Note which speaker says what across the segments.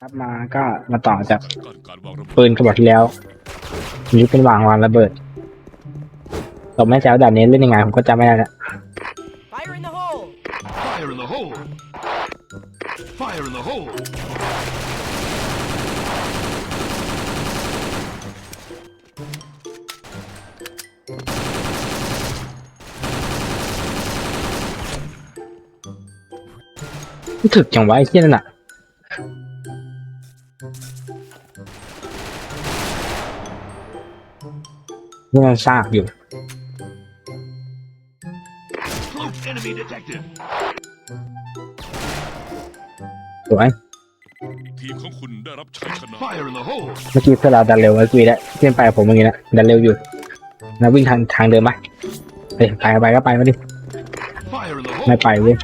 Speaker 1: ครับมาก็มาต่อจาก
Speaker 2: การการวางระเบิด
Speaker 1: ปืนกระบอกที่แล้วนี้เป็นวางวางระเบิดผมไม่แจ้วด่านนี้เล่นยังไงผมก็จำไม่ได้ละ
Speaker 3: Fire in the hole!
Speaker 2: Fire in the hole Fire in the hole
Speaker 1: ถึกจังวะไอ้เที่ยนั่นน่ะ นี่มันซากอยู่
Speaker 2: Close enemy detected
Speaker 1: สวย
Speaker 2: ทีมของคุณได้รับชัยชนะ Fire in the hole
Speaker 1: เมื่อกี้เพื่อนเราดันเร็วเมื่อกี้แล้วเพื่อนไปกับผมเมื่อกี้นะดันเร็วอยู่นะวิ่งทางทางเดิมปะเฮ้ยไปไปก็ไปมาดิ
Speaker 2: Fire in the
Speaker 1: ไม่
Speaker 2: hole
Speaker 1: ไปเว้ย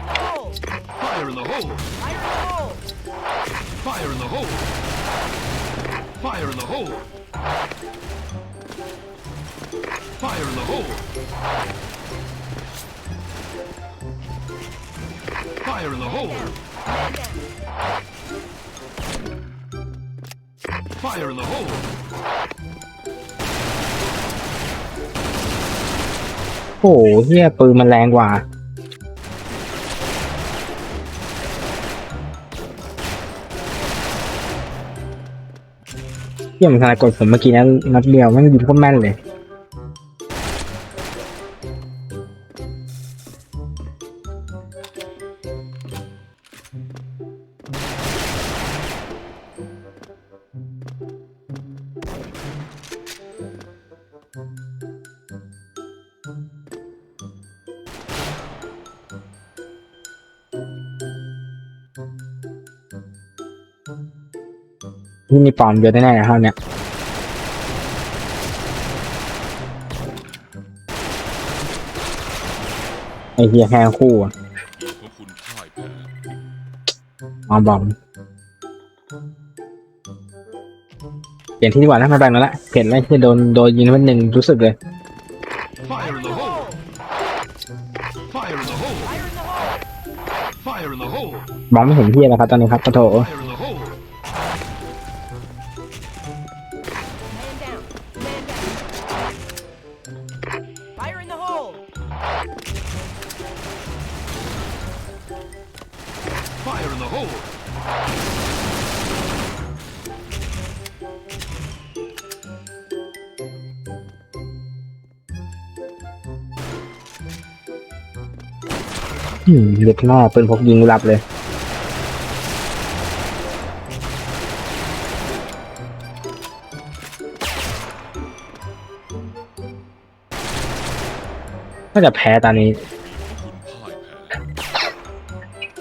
Speaker 2: Fire in the hole
Speaker 3: Fire in the hole
Speaker 2: Fire in the hole
Speaker 1: โอ้โหเฮียปืนมันแรงกว่าเฮียมันขนาดกดผมเมื่อกี้นั้นนัดเดียวมันยิงโคตรแม่นเลย นี่มีปลอมเยอะแน่ๆนะครับเนี่ยไอเฮียแค่คู่อะ
Speaker 2: ทีมของคุณพ่ายแพ้
Speaker 1: เอาบอมเปลี่ยนที่ดีกว่านะไม่เป็นแล้วละเปลี่ยนแล้วที่โดนโดนยิงมันหนึ่งรู้สึกเลย
Speaker 2: Fire in the hole Fire in the hole
Speaker 3: Fire in the hole!
Speaker 2: Fire in the hole
Speaker 1: มองไม่เห็นที่แล้วครับตอนนี้ครับปะโถ
Speaker 2: Fire
Speaker 3: Fire in the hole
Speaker 1: อืมเล็กหน้าปืนพกยิงรับเลยก็จะแพ้ตอนนี้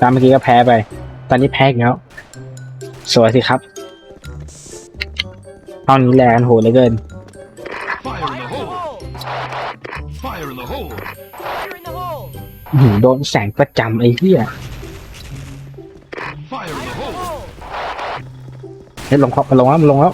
Speaker 1: ตามเมื่อกี้ก็แพ้ไป ตอนนี้แพ้อีกแล้ว สวยสิครับตอนนี้แรงกันโหดเหลือเกิน
Speaker 2: Fire in the hole! Fire in the hole
Speaker 1: อื้อหือโดนแสงประจำไอ้เหี้ย
Speaker 2: Fire in the hole!
Speaker 1: เฮ้ยลงเขาลงแล้วลงแล้ว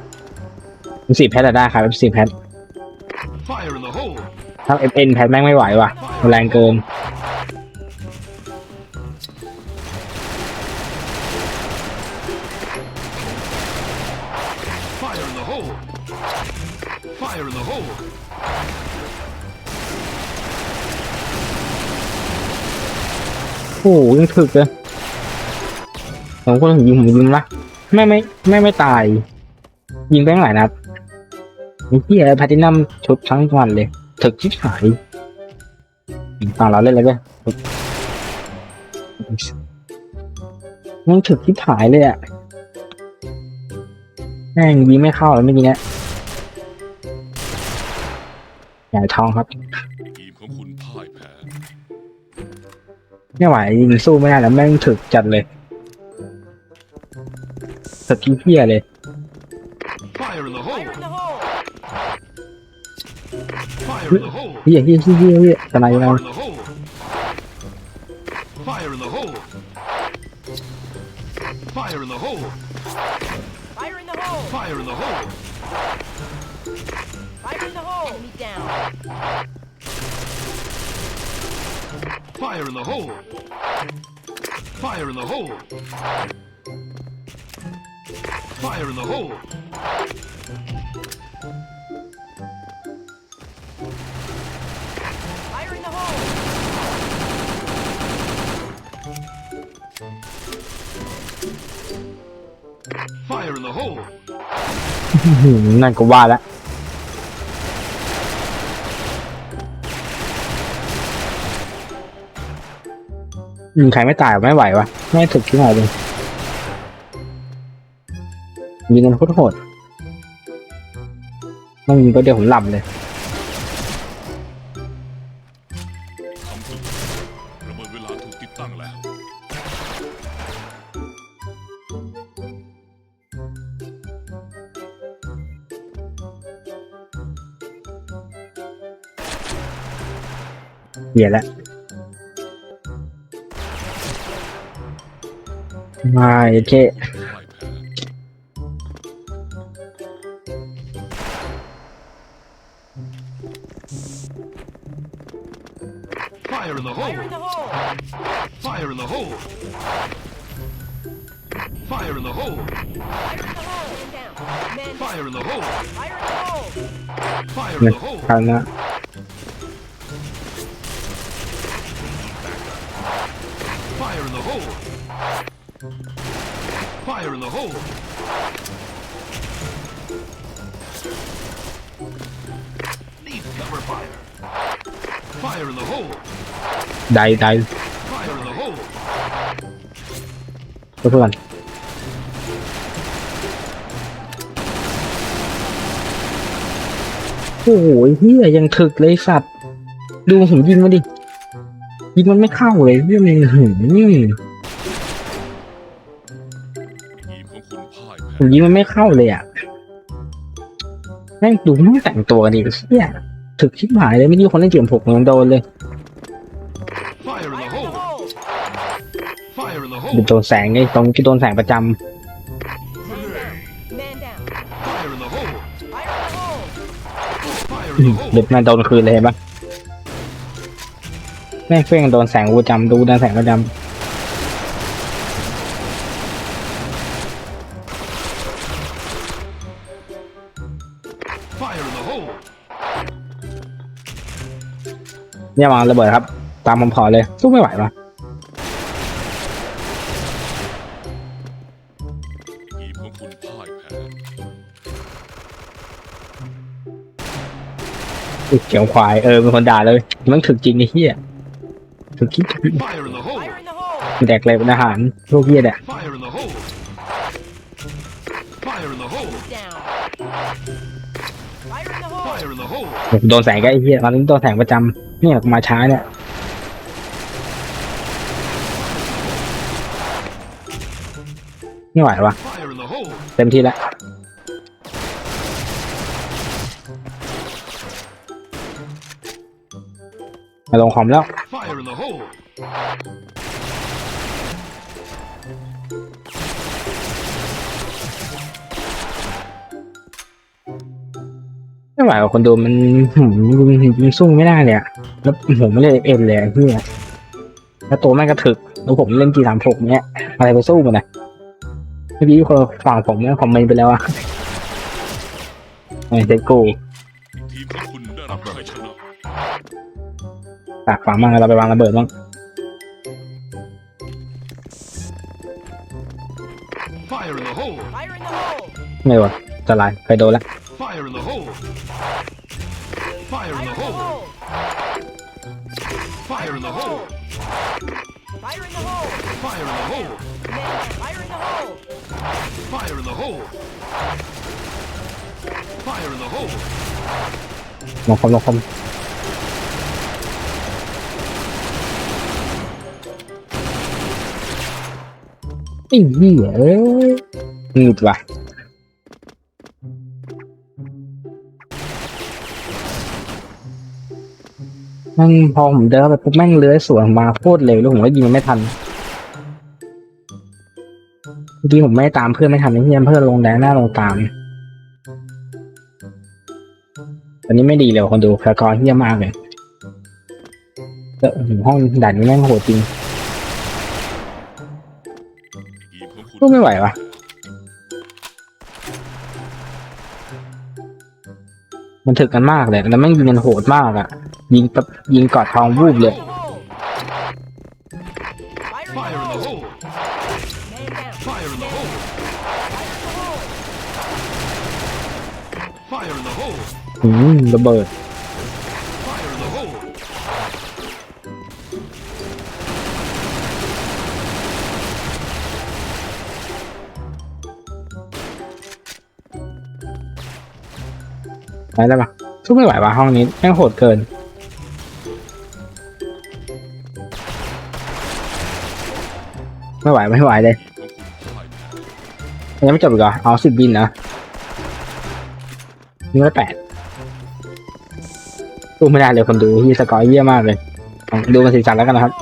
Speaker 1: สี่แพทได้ครับสี่แพท
Speaker 2: Fire in the hole
Speaker 1: ถ้าเอฟเอ็นแพทแม่งไม่ไหวว่ะแรงเกิน
Speaker 2: Fire in the hole Fire in the hole
Speaker 1: โอ้โหยังถึกเลยผมก็ยิงผมยิงละไม่ไม่ไม่ไม่ตาย ยิงไปตั้งหลายนัด นี่ที่อะไรพาตินัมชุดทั้งวันเลยถึกชิบหายฝั่งเราเล่นเลยเว้ยมันถึกที่ผายเลยอะแม่งยิงไม่เข้าเลยเมื่อกี้เนี้ยใหญ่ทองครับ
Speaker 2: ทีมของคุณพ่ายแพ้
Speaker 1: ไม่ไหวยิงสู้ไม่ได้แล้วแม่งถึกจัดเลยสกีเพี้ยเลย
Speaker 2: Fire in the hole!
Speaker 3: Fire in the hole!
Speaker 2: Fire in the hole!
Speaker 1: เฮี้ยเฮี้ยเฮี้ยเฮี้ยเฮี้ยอะไร
Speaker 2: Fire
Speaker 1: เรา
Speaker 2: in the hole! Fire in the hole! Fire in the hole!
Speaker 3: Fire in the hole!
Speaker 2: Fire in the hole!
Speaker 3: Fire in the hole! Enemy down.
Speaker 2: Fire in the hole! Fire in the hole! Fire in the hole!
Speaker 3: Fire in the hole!
Speaker 2: Fire in the hole!
Speaker 1: อื้อหือนั่นก็ว่าละยิงใครไม่ตายไม่ไหววะ ไม่ถึกที่ไหนเลยยิงกันโคตรโหด ต้องยิงก็เดียวผมหลับเลย
Speaker 2: ทำสุดระเบิดเวลาถูกติดตั้งแล้ว
Speaker 1: เหี้ยแล้วมาโอเค
Speaker 2: Fire in the hole! Fire in the hole! Fire in the hole!
Speaker 3: Fire in the hole!
Speaker 2: Fire in the hole! Fire in the hole! Fire in the hole! Need cover fire! Fire in the hole!
Speaker 1: ใดใด
Speaker 2: Fire in the hole!
Speaker 1: เพื่อนโอ้โหเฮียยังถึกเลยสัตว์ ดูผมยิงมาดิ ยิงมันไม่เข้าเลยเฮียมันหืม
Speaker 2: ทีมของคุณพ่าย
Speaker 1: ผมยิงมันไม่เข้าเลยอะแม่งดูแม่งแต่งตัวนดิเฮียถึกชิบหายเลยไม่อกี้คนเล่นเกมผมยังโดนเลย โดนแสงไงตรงที่โดนแสงประจำ
Speaker 3: Man down. Man down.
Speaker 2: Fire in the hole!
Speaker 3: Fire in the hole!
Speaker 2: Fire
Speaker 1: อื
Speaker 2: in
Speaker 1: ม
Speaker 2: the
Speaker 1: เด็ก
Speaker 2: hole!
Speaker 1: แม่งโดนคืนเลยเห็นปะแม่งเฟ้งโดนแสงประจำดูโดนแสงประจ
Speaker 2: Fire in the hole! ำ
Speaker 1: เนี่ยมาระเบิดครับ ตามผมขอเลยสู้ไม่ไหวปะ เกี่ยวควายเออเป็นคนด่าเลย มันถึกจริงไอ้เหี้ยถึกคิด
Speaker 2: Fire in the hole!
Speaker 3: Fire in the hole!
Speaker 1: แดกเลยเป็นอาหารพวกเหี้ยเนี่ย
Speaker 2: Fire in the hole! Fire in the hole!
Speaker 3: Down. Fire in the hole!
Speaker 2: Fire in the hole!
Speaker 1: โดนแสงก็ไอ้เหี้ยตอนนี้โดนแสงประจำเนี่ยมาช้าเนี่ยไม่ไหววะ ต็มที่แล้วมาลงคอมแล้ว
Speaker 2: Fire in the hole!
Speaker 1: ไม่ไหวกับคนดูมันหืมยิงยิงสู้ไม่ได้เลยอะแล้วผมไม่ได้เอ็นเลยอะพี่อะแล้วตัวแม่งกระถึกแล้วผมเล่นจีสามหกเนี้ยอะไรไปสู้มันนะเมื่อกี้คนฝั่งผมเนี่ยคอมเมนต์ไปแล้วอะไอ้เซกู
Speaker 2: ทีมของคุณได้รับชัยชนะ
Speaker 1: ตากฝังมั่งเราไปวางระเบิดบ้าง
Speaker 2: Fire in the hole!
Speaker 3: Fire in the hole!
Speaker 1: ไม่วะจะลายเคยโดนแล้ว
Speaker 2: Fire in the hole. Fire in the hole.
Speaker 1: ลงคอมลงคอมไอ้เหี้ยเอ้ยหงุดว่ะ แม่งพอผมเดินเาไปปุ๊บแม่งเลื้อยสวนมาโคตรเร็วแล้วผมก็ยิงไม่ทัน เมื่อกี้ผมไม่ตามเพื่อนไม่ทันไอ้เหี้ยเพื่อนลงแดงหน้าลงตามตอนนี้ไม่ดีเลยคนดูพยากรเหี้ยมากเลยเออห้องด่านนี้แม่งโหดจริง
Speaker 4: ทีมของคุณ
Speaker 1: สู้ไม่ไหววะมันถึกกันมากเลยแล้วแม่งยิงกันโหดมากอะยิงแบบยิงกอดทองวูบเลย อืมระเบิดไปแล้วปะสู้ไม่ไหววะห้องนี้แม่งโหดเกินไม่ไหวไม่ไหวเลย
Speaker 4: ยั
Speaker 1: งไม่จบอีกเหรอเอาสิบบินนะนี่ไม่แปด สู้ไม่ได้เลยคนดูที่สกอร์เยี่ยมากเลย ดูมาสีสันแล้วกันนะครับ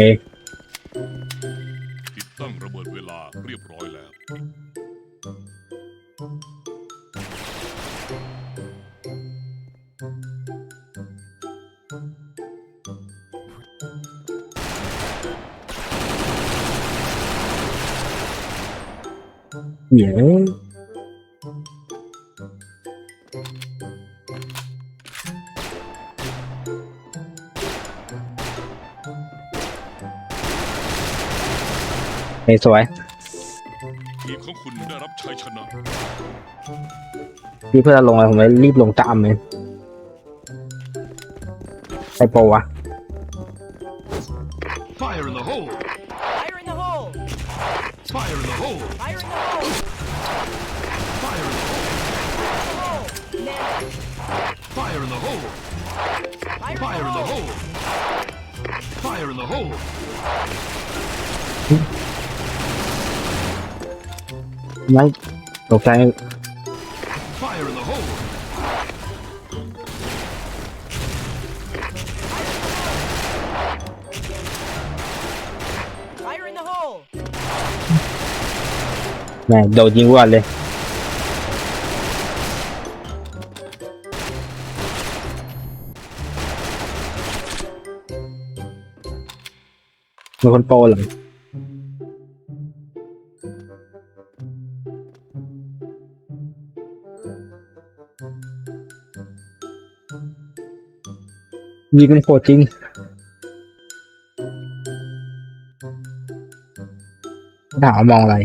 Speaker 1: เอ๊ะ
Speaker 4: ติดตั้งระเบิดเวลาเรียบร้อยแล้ว
Speaker 1: เหี้ย ฮ้ยสวย
Speaker 4: ทีมของคุณได้รับชัยชนะ
Speaker 1: พี่เพื่อนลงเลยผมเลยรีบลงตามเลยไอโปรวะ
Speaker 2: Fire in the hole!
Speaker 3: Fire in the hole!
Speaker 2: Fire in the hole!
Speaker 3: Fire in the hole!
Speaker 2: Fire in the hole!
Speaker 3: Man,
Speaker 2: Fire in the hole!
Speaker 3: fire in the hole!
Speaker 2: Fire in the hole!
Speaker 1: ไม่ตกใจ
Speaker 2: Fire in the hole!
Speaker 3: Fire in the hole!
Speaker 1: แม่งโดนยิงก่อนเลย มีคนโปรเหรอ ยิงกันโหดจริงถามว่ามองอะไร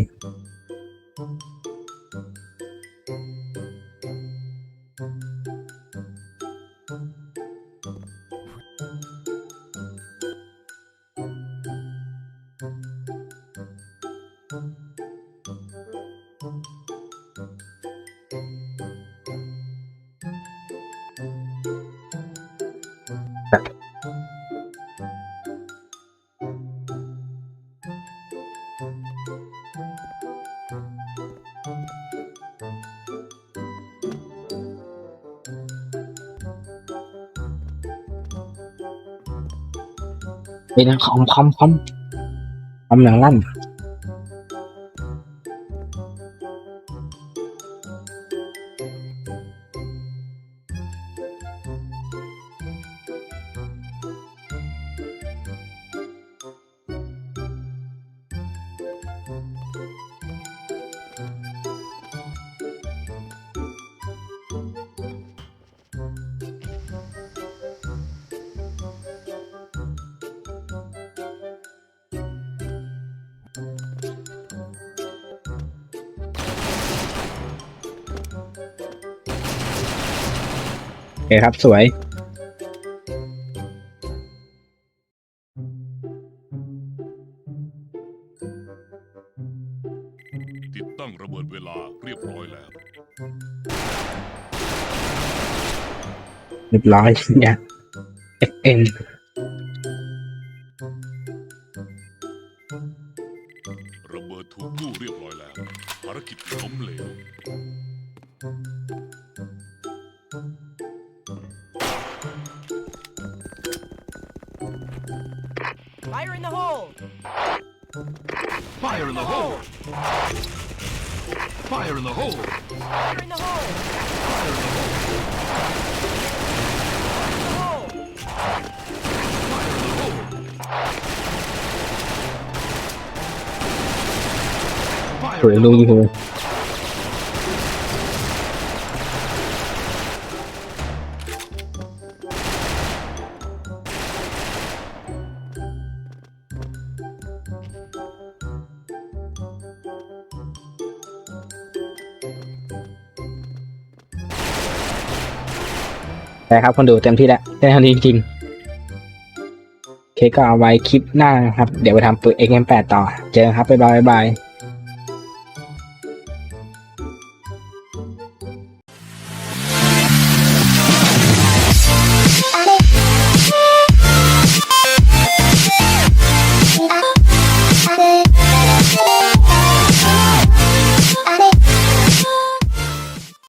Speaker 1: เป็นคอมคอมคอมคอมหนังลั่น เคครับสวย
Speaker 2: ติดตั้งระเบิดเวลาเรียบร้อยแล้ว
Speaker 1: เรียบร้อยเนี่ย FN
Speaker 2: ระ
Speaker 5: hole!
Speaker 6: Fire in the hole! Fire in the hole!
Speaker 5: Fire in the hole!
Speaker 6: Fire in the hole!
Speaker 5: Fire in the hole!
Speaker 6: Fire in the hole!
Speaker 1: เลยแต่ครับคนดูเต็มที่แล้วได้เท่านี้จริงๆโอเคก็เอาไว้คลิปหน้านะครับ เดี๋ยวไปทำปืน XM8 ต่อ เจอกันครับ บ๊ายบายบ๊ายบาย